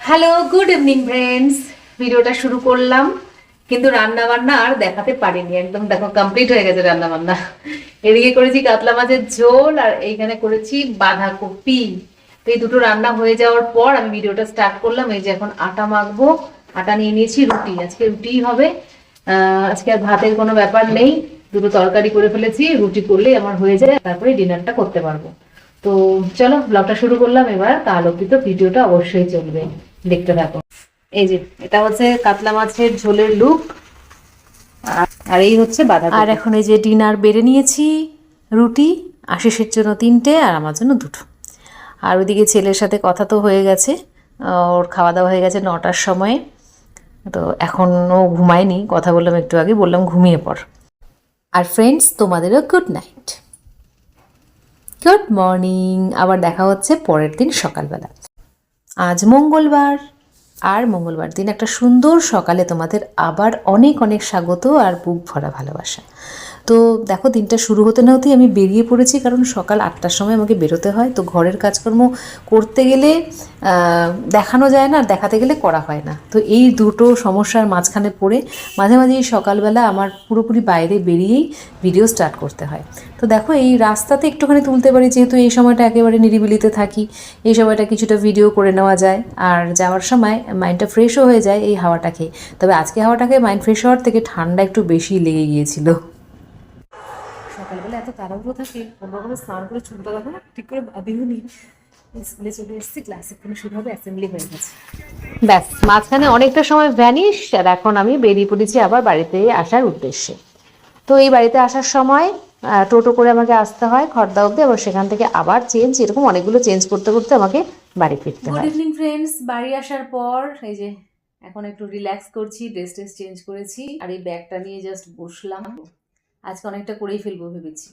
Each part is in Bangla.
হ্যালো গুড ইভিনিং ফ্রেন্ডস ভিডিওটা শুরু করলাম, কিন্তু রান্না বান্না আর দেখাতে পারিনি। একদম দেখো কমপ্লিট হয়ে গেছে রান্না বান্না এদিকে করেছি কাতলা মাছের ঝোল, আর এইখানে করেছি বাঁধাকপি। তো এই দুটো রান্না হয়ে যাওয়ার পর আমি ভিডিওটা স্টার্ট করলাম। এই যে এখন আটা মাখবো। আটা নিয়ে নিয়েছি রুটি। আজকে রুটিই হবে। আজকে আর ভাতের কোনো ব্যাপার নেই। দুটো তরকারি করে ফেলেছি। রুটি করলেই আমার হয়ে যায় তারপরে ডিনারটা করতে পারব। তো চলো ব্লগটা শুরু করলাম এবার। তো ভিডিওটা অবশ্যই চলবে। দেখতে থাকো। এই যে, এটা হচ্ছে কাতলা মাছের ঝোলের লুক। আর এই হচ্ছে বাঁধা আর এখন এই যে ডিনার বেড়ে নিয়েছি, রুটি আশিসের জন্য তিনটে আর আমার জন্য দুটো। আর ওইদিকে ছেলের সাথে কথা তো হয়ে গেছে ওর খাওয়া দাওয়া হয়ে গেছে নটার সময়। তো এখনও ঘুমায়নি, কথা বললাম একটু আগে, বললাম ঘুমিয়ে পড়। আর ফ্রেন্ডস তোমাদেরও গুড নাইট গুড মর্নিং আবার দেখা হচ্ছে পরের দিন সকালবেলা। আজ মঙ্গলবার। আর মঙ্গলবার দিন একটা সুন্দর সকালে তোমাদের আবার অনেক অনেক স্বাগত আর বুক ভরা ভালোবাসা। তো দেখো, দিনটা শুরু হতে না হতেই আমি বেরিয়ে পড়েছি, কারণ সকাল আটটার সময় আমাকে বেরোতে হয়। তো ঘরের কাজকর্ম করতে গেলে দেখানো যায় না দেখাতে গেলে করা হয় না। তো এই দুটো সমস্যার মাঝখানে পড়ে মাঝে মাঝে এই সকালবেলা আমার পুরোপুরি বাইরে বেরিয়েই ভিডিও স্টার্ট করতে হয়। তো দেখো, এই রাস্তাতে একটুখানি তুলতে পারি, যেহেতু এই সময়টা একেবারে নিরিবিলিতে থাকি, এই সময়টা কিছুটা ভিডিও করে নেওয়া যায়। আর যাওয়ার সময় মাইন্ডটা ফ্রেশও হয়ে যায় এই হাওয়াটা খেয়ে তবে আজকে হাওয়াটাকে মাইন্ড ফ্রেশ হওয়ার থেকে ঠান্ডা একটু বেশি লেগে গিয়েছিল। সকালবেলা এত তাড়াহুড়ো থাকে কোনোরকমে স্নান করে চুলটা দেখো না ঠিক করে নি স্কুলে চলে এসেছি ক্লাসে কোনো হবে অ্যাসেম্বলি হয়ে গেছে। ব্যাস মাঝখানে অনেকটা সময় ভ্যানিশ আর এখন আমি বেরিয়ে পড়েছি আবার বাড়িতে আসার উদ্দেশ্যে। তো এই বাড়িতে আসার সময় টোটো করে আমাকে আসতে হয় খর্দা অব্দি আবার সেখান থেকে আবার চেঞ্জ এরকম অনেকগুলো চেঞ্জ করতে করতে আমাকে বাড়ি ফিরতে হয়। গুড ইভিনিং ফ্রেন্ডস বাড়ি আসার পর এই যে এখন একটু রিল্যাক্স করছি ড্রেস ট্রেস চেঞ্জ করেছি আর এই ব্যাগটা নিয়ে জাস্ট বসলাম। আজকে অনেকটা করেই ফেলব ভেবেছি।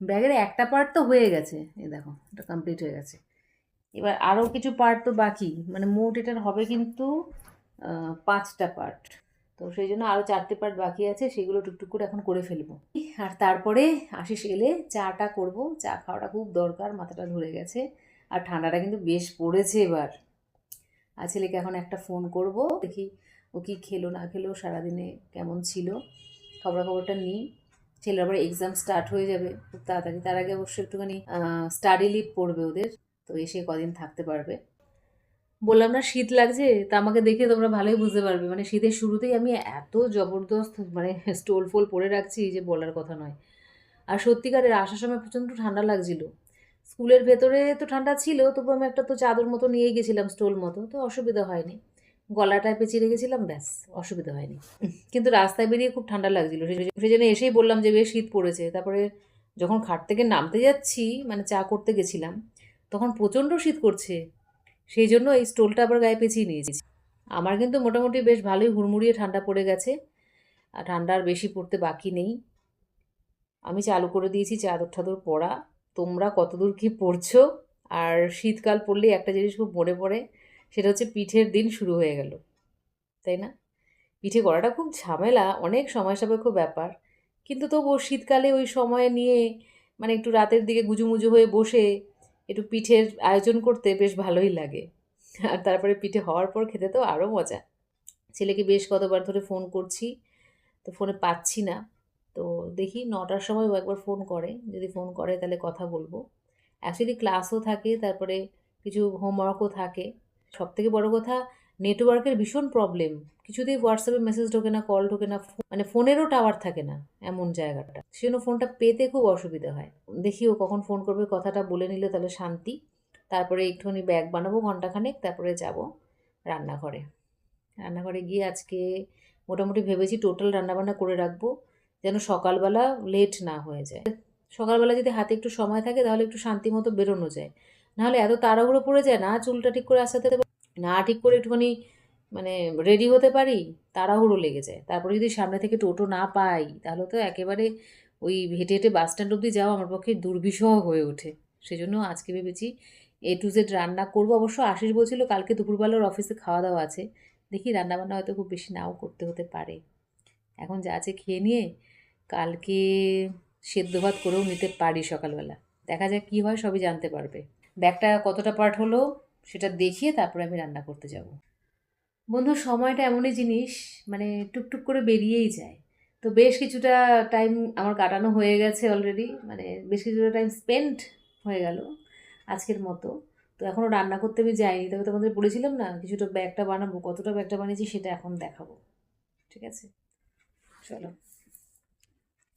ব্যাগের একটা পার্ট তো হয়ে গেছে। এ দেখো, এটা কমপ্লিট হয়ে গেছে। এবার আরও কিছু পার্ট তো বাকি। মানে মোট এটার হবে কিন্তু পাঁচটা পার্ট তো সেই জন্য আরও চারটে পার্ট বাকি আছে, সেগুলো টুকটুক করে এখন করে ফেলব। আর তারপরে আশিস এলে চাটা করব। চা খাওয়াটা খুব দরকার, মাথাটা ধরে গেছে। আর ঠান্ডাটা কিন্তু বেশ পড়েছে এবার। আর ছেলেকে এখন একটা ফোন করব, দেখি ও কি খেলো না খেলো, সারাদিনে কেমন ছিল। খবরাখবরটা নিই। ছেলের আবার এক্সাম স্টার্ট হয়ে যাবে খুব তাড়াতাড়ি। তার আগে অবশ্য একটুখানি স্টাডি লিভ পড়বে ওদের, তো এসে কদিন থাকতে পারবে। বললাম, না, শীত লাগছে, তা আমাকে দেখে তোমরা ভালোই বুঝতে পারবে। মানে শীতের শুরুতেই আমি এত জবরদস্ত মানে স্টোল ফোল পরে রাখছি, যে বলার কথা নয়। আর সত্যিকারের আসার সময় প্রচণ্ড ঠান্ডা লাগছিল। স্কুলের ভেতরে তো ঠান্ডা ছিল, তবু আমি একটা তো চাদর মতো নিয়ে গেছিলাম স্টোল মতো, তো অসুবিধা হয়নি। গলাটায় পেঁচিয়ে রেখেছিলাম, ব্যাস, অসুবিধা হয়নি। কিন্তু রাস্তায় বেরিয়ে খুব ঠান্ডা লাগছিল সেই- জন্য এসেই বললাম যে, বেশ, শীত পড়েছে। তারপরে যখন খাট থেকে নামতে যাচ্ছি মানে চা করতে গেছিলাম, তখন প্রচণ্ড শীত করছে। সেই জন্য এই স্টোলটা আবার গায়ে পেঁচিয়ে নিয়েছি আমার কিন্তু মোটামুটি বেশ ভালোই হুড়মুড়িয়ে ঠান্ডা পড়ে গেছে, আর ঠান্ডা আর বেশি পড়তে বাকি নেই। আমি চালু করে দিয়েছি চাদর ঠাদর পরা। তোমরা কতদূর কি পড়ছো? আর শীতকাল পড়লে একটা জিনিস খুব মনে পড়ে সেটা হচ্ছে পিঠের দিন শুরু হয়ে গেল, তাই না? পিঠে করাটা খুব ঝামেলা, অনেক সময় সাপেক্ষ ব্যাপার। কিন্তু তবুও শীতকালে ওই সময় নিয়ে মানে একটু রাতের দিকে গুজুমুজু হয়ে বসে একটু পিঠের আয়োজন করতে বেশ ভালোই লাগে। আর তারপরে পিঠে হওয়ার পর খেতে তো আরও মজা। ছেলেকে বেশ কতবার ধরে ফোন করছি, তো ফোনে পাচ্ছি না। তো দেখি নটার সময় ও একবার ফোন করে, যদি ফোন করে তাহলে কথা বলব। অ্যাকচুয়ালি ক্লাসও থাকে, তারপরে কিছু হোমওয়ার্কও থাকে। সব থেকে বড় কথা নেটওয়ার্কের ভীষণ প্রবলেম কিছুতেই হোয়াটসঅ্যাপে মেসেজ ঢোকে না কল ঢোকে না মানে ফোনেরও টাওয়ার থাকে না এমন জায়গাটা। সেজন্য ফোনটা পেতে খুব অসুবিধা হয়। দেখি ও কখন ফোন করবে, কথাটা বলে নিলে তাহলে শান্তি। তারপরে একটুখানি ব্যাগ বানাবো ঘন্টাখানেক, তারপরে যাব রান্নাঘরে। রান্নাঘরে গিয়ে আজকে মোটামুটি ভেবেছি টোটাল রান্নাবান্না করে রাখব, যেন সকালবেলা লেট না হয়ে যায়। সকালবেলা যদি হাতে একটু সময় থাকে, তাহলে একটু শান্তি মতো বেরোনো যায়। নাহলে এত তাড়াহুড়ো পড়ে যায়, না চুলটা ঠিক করে আসাতে না ঠিক করে একটুখানি মানে রেডি হতে পারি, তাড়াহুড়ো লেগে যায়। তারপরে যদি সামনে থেকে টোটো না পাই, তাহলে তো একেবারে ওই হেঁটে হেঁটে বাস স্ট্যান্ড অবধি যাওয়া আমার পক্ষে দুর্বিষহ হয়ে ওঠে। সেজন্য আজকে ভেবেছি এ টু জেড রান্না করব। অবশ্য আশিস বলছিল কালকে দুপুরবেলার অফিসে খাওয়া দাওয়া আছে। দেখি রান্নাবান্না হয়তো খুব বেশি নাও করতে হতে পারে। এখন যা আছে খেয়ে নিয়ে কালকে সেদ্ধ ভাত করেও নিতে পারি সকালবেলা। দেখা যাক কী হয়, সবই জানতে পারবে। ব্যাগটা কতটা পার্ট হলো সেটা দেখিয়ে তারপরে আমি রান্না করতে যাব। বন্ধু, সময়টা এমনই জিনিস মানে টুকটুক করে বেরিয়েই যায়। তো বেশ কিছুটা টাইম আমার কাটানো হয়ে গেছে অলরেডি মানে বেশ কিছুটা টাইম স্পেন্ড হয়ে গেল আজকের মতো। তো এখনও রান্না করতে আমি যাইনি, তবে তোমাদের বলেছিলাম না, কিছুটা ব্যাগটা বানাবো, কতটা ব্যাগটা বানিয়েছি সেটা এখন দেখাবো। ঠিক আছে? চলো।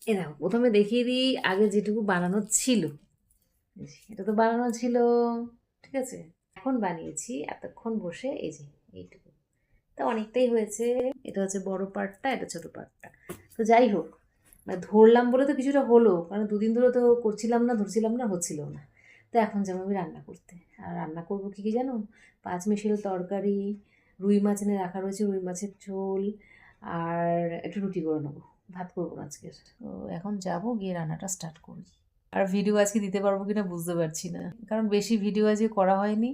এ দেখো প্রথমে দেখিয়ে দিই আগে যেটুকু বানানো ছিল। এটা তো বানানো ছিল, ঠিক আছে? এখন বানিয়েছি এতক্ষণ বসে, এই যে, এইটুকু। তা অনেকটাই হয়েছে। এটা হচ্ছে বড় পার্টটা এটা ছোট পার্টটা তো যাই হোক মানে ধরলাম বলে তো কিছুটা হলো, কারণ দুদিন ধরে তো করছিলাম না, ধরছিলাম না হচ্ছিল না। তো এখন যাব আমি রান্না করতে। আর রান্না করব কী কী জানো? পাঁচ মিশাল তরকারি, রুই মাছ এনে রাখা রয়েছে, রুই মাছের ঝোল, আর একটু রুটি করে নেব। ভাত করব আজকে। তো এখন যাব গিয়ে রান্নাটা স্টার্ট করি। আর ভিডিও আজকে দিতে পারব কিনা বুঝতে পারছি না। কারণ বেশি ভিডিও আজকে করা হয়নি,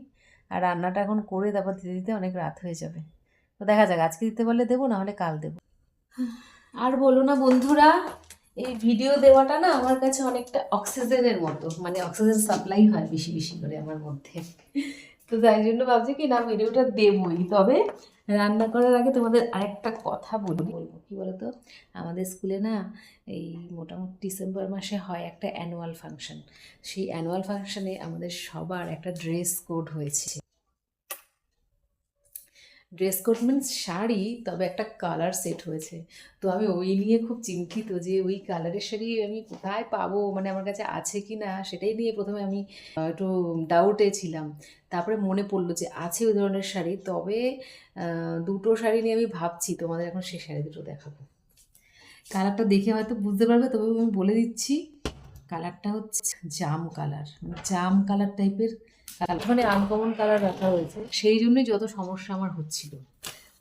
আর রান্নাটা এখন করে তারপর দিতে দিতে অনেক রাত হয়ে যাবে। তো দেখা যাক, আজকে দিতে পারলে দেবো, না হলে কাল দেবো। আর বলো না বন্ধুরা, এই ভিডিও দেওয়াটা না আমার কাছে অনেকটা অক্সিজেনের মতো মানে অক্সিজেন সাপ্লাই হয় বেশি বেশি করে আমার মধ্যে। তো তাই জন্য ভাবছি কি না ভিডিওটা দেবই। তবে রান্না করার আগে তোমাদের আরেকটা কথা বলি। বলব কী বলতো? আমাদের স্কুলে না এই মোটামুটি ডিসেম্বর মাসে হয় একটা অ্যানুয়াল ফাংশন সেই অ্যানুয়াল ফাংশনে আমাদের সবার একটা ড্রেস কোড হয়েছে। ড্রেস কোড মিন্স শাড়ি, তবে একটা কালার সেট হয়েছে। তো আমি ওই নিয়ে খুব চিন্তিত যে ওই কালারের শাড়ি আমি কোথায় পাবো মানে আমার কাছে আছে কি না সেটাই নিয়ে প্রথমে আমি একটু ডাউটে ছিলাম। তারপরে মনে পড়ল যে আছে ওই ধরনের শাড়ি, তবে দুটো শাড়ি নিয়ে আমি ভাবছি, তোমাদের এখন সেই শাড়ি দুটো দেখাবো। কালারটা দেখে হয়তো বুঝতে পারবে, তবে আমি বলে দিচ্ছি। কালারটা হচ্ছে জাম কালার জাম কালার টাইপের মানে আনকমন কালার রাখা হয়েছে। সেই জন্যই যত সমস্যা আমার হচ্ছিল।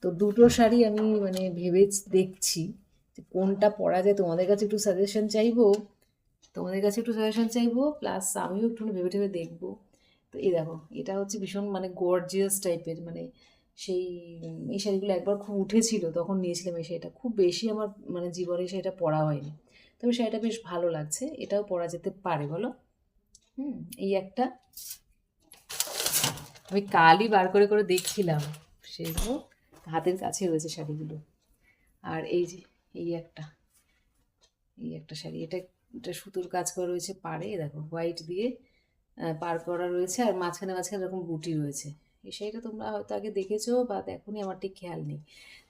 তো দুটো শাড়ি আমি মানে ভেবে দেখছি যে কোনটা পরা যায়। তোমাদের কাছে একটু সাজেশন চাইব? তোমাদের কাছে একটু সাজেশন চাইব? প্লাস আমিও একটু ভেবে টেবে দেখব। তো এই দেখো, এটা হচ্ছে ভীষণ মানে গর্জিয়াস টাইপের মানে সেই, এই শাড়িগুলো একবার খুব উঠেছিল, তখন নিয়েছিলাম এই শাড়িটা। খুব বেশি আমার মানে জীবনে শাড়িটা পরা হয়নি। তবে শাড়িটা বেশ ভালো লাগছে। এটাও পরা যেতে পারে, বলো? হুম, এই একটা। আমি কালই বার করে করে দেখছিলাম। সেগুলো হাতের কাছে রয়েছে শাড়িগুলো। আর এই যে, এই একটা। এই একটা শাড়ি। এটা এটা সুতোর কাজ করা রয়েছে পাড়ে। দেখো, হোয়াইট দিয়ে পার করা রয়েছে। আর মাঝখানে মাঝখানে এরকম বুটি রয়েছে। এই শাড়িটা তোমরা হয়তো আগে দেখেছ বা দেখোনি, আমার ঠিক খেয়াল নেই।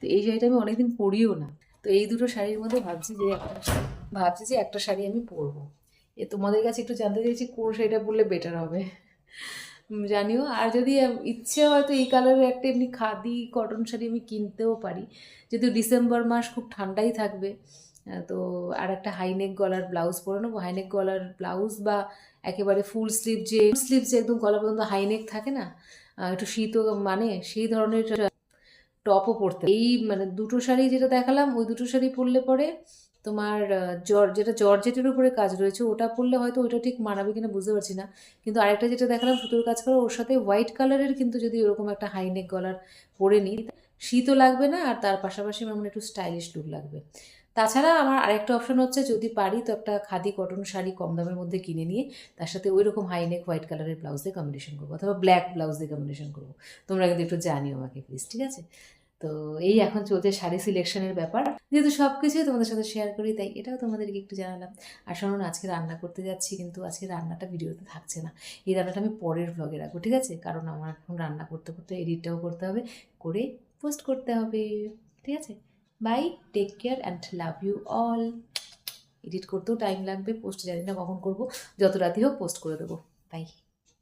তো এই শাড়িটা আমি অনেকদিন পরিও না। তো এই দুটো শাড়ির মধ্যে ভাবছি যে একটা শাড়ি- ভাবছি যে একটা শাড়ি আমি পরবো। এ তোমাদের কাছে একটু জানতে চাইছি, কোন শাড়িটা পরলে বেটার হবে? জানিও। আর যদি ইচ্ছে হয় তো এই কালারের একটা এমনি খাদি কটন শাড়ি আমি কিনতেও পারি। যেহেতু ডিসেম্বর মাস খুব ঠান্ডাই থাকবে তো আর একটা হাইনেক গলার ব্লাউজ পরে নেব। হাইনেক গলার ব্লাউজ বা একেবারে ফুল স্লিভ যে স্লিভ যে একদম গলা পর্যন্ত হাইনেক থাকে না একটু শীতও মানে সেই ধরনের টপও পরতে। এই মানে দুটো শাড়ি যেটা দেখালাম, ওই দুটো শাড়ি পরলে পরে তোমার জর যেটা জর্জেটের উপরে কাজ রয়েছে, ওটা পরলে হয়তো ওটা ঠিক মানাবে কিনা বুঝতে পারছি না। কিন্তু আরেকটা যেটা দেখালাম, সুতোর কাজ করা ওর সাথে হোয়াইট কালারের কিন্তু যদি ওরকম একটা হাইনেক গলার পরে নিই, শীতও লাগবে না, আর তার পাশাপাশি আমার মনে একটু স্টাইলিশ লুক লাগবে। তাছাড়া আমার আরেকটা অপশন হচ্ছে, যদি পারি তো একটা খাদি কটন শাড়ি কম দামের মধ্যে কিনে নিয়ে, তার সাথে ওই রকম হাইনেক হোয়াইট কালারের ব্লাউজ দিয়ে কম্বিনেশন করব, অথবা ব্ল্যাক ব্লাউজ দিয়ে কম্বিনেশন করব। তোমরা কিন্তু একটু জানিও আমাকে প্লিজ ঠিক আছে? তো এই এখন চলছে শাড়ি সিলেকশনের ব্যাপার। যেহেতু সব কিছুই তোমাদের সাথে শেয়ার করি, তাই এটাও তোমাদেরকে একটু জানালাম। আর শুনুন আজকে রান্না করতে যাচ্ছি, কিন্তু আজকে রান্নাটা ভিডিওতে থাকছে না। এই রান্নাটা আমি পরের ব্লগে রাখব, ঠিক আছে? কারণ আমার এখন রান্না করতে করতে এডিটটাও করতে হবে, করে পোস্ট করতে হবে, ঠিক আছে? Bye take care and love you all edit করতেও টাইম লাগবে পোস্ট জানি না কখন করব, যত রাতি হোক পোস্ট করে দেবো। বাই